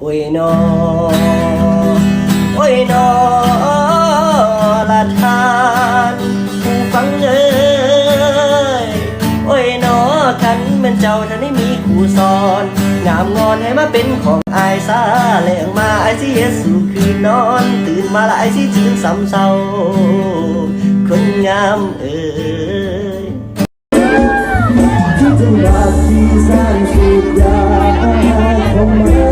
โอ้ยนอโอ้ยนอละทานผู้ฟังเอ้ยโอ้ยนอคันเป็นเจ้าท่านได้มีครูสอน งามงอนให้มาเป็นของอายซาแหลงมาไอายสิเฮ็ดสู่คืนนอน ตื่นมาละไอายสิจืนซ้ำเศร้าคนงามเอ้ยที่จะรักที่สร้างสุดยาของมื่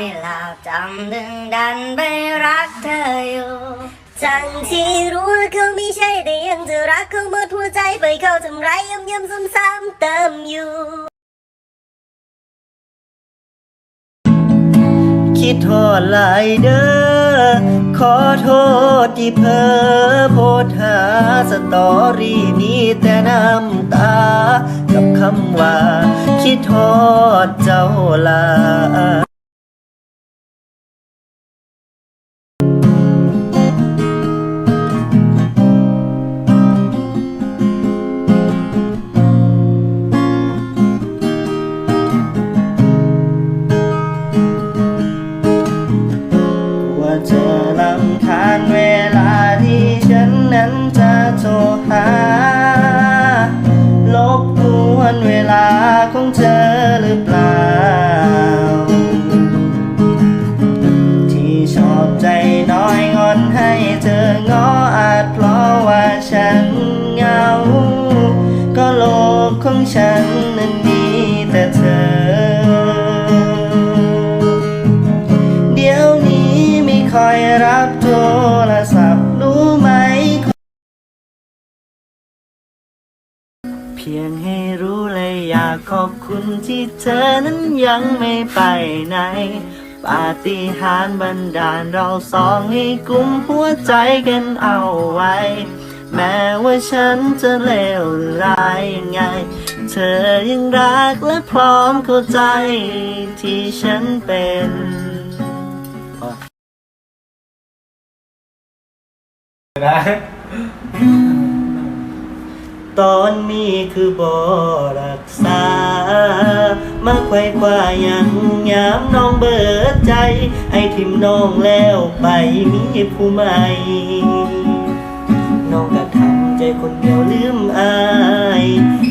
ไม่หลับจำดึงดันไปรักเธออยู่ทั้งที่รู้ว่าเขาไม่ใช่แต่ยังจะรักเขาหมดหัวใจไปเขาทำร้ายย้ำย้ำซ้ำซ้ำๆเติมอยู่ คิดโทษหลายเด้อ ขอโทษที่เพ้อโพดหาสตอรี่มีแต่น้ำตา กับคำว่า คิดโทษเจ้าลา พียงให้รู้เลยอยากขอบคุณที่เธอนั้นยังไม่ไปไหน ปาฏิหาริย์บันดาลเราสองให้กุมหัวใจกันเอาไว้ แม้ว่าฉันจะเลวร้ายยังไง เธอยังรักและพร้อมเข้าใจที่ฉันเป็น ตอนนี้คือบรักษา มาไขว้คว้ายังยามน้องเบิดใจ ให้ทิมน้องแล้วไปมีผู้ใหม่ น้องก็ทำใจคนเดียวลืมอาย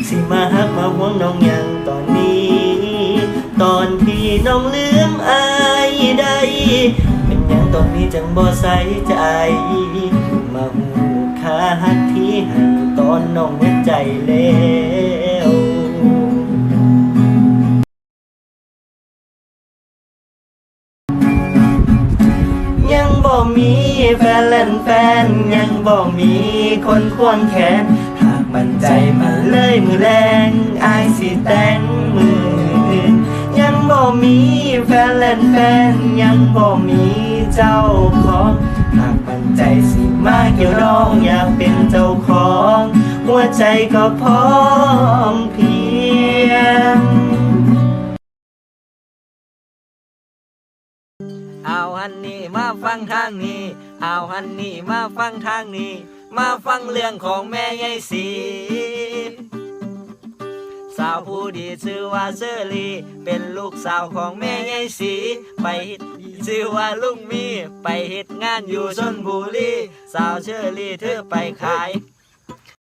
สิมาฮักมาห่วงน้องอย่างตอนนี้ ตอนที่น้องลืมอายได้ เป็นย่างตอนนี้จังบ่ใส่ใจ มาหูคาฮักที่ให อนน้องเว้นใจแล้วยังบ่มีแฟนเล่นแฟน ยังบ่มีคนควงแขน หากมันใจมาเลยมือแรงอายสิแต่งมือ ยังบ่มีแฟนเล่นแฟน ยังบ่มี เจ้าของ หากมันใจสิมาเกี่ยวดองอยากเป็นเจ้าของ หัวใจก็พร้อมเพียงเอาฮันนี่มาฟังทางนี้ เอาฮันนี่มาฟังทางนี้ มาฟังเรื่องของแม่ยายสี ดีชื่อว่าเซอรี่เป็นลูกสาวของแม่ยายสี ไปเฮ็ดชื่อว่าลุงมี ไปเฮ็ดงานอยู่ชนบุรี สาวเชอรี่เธอไปขาย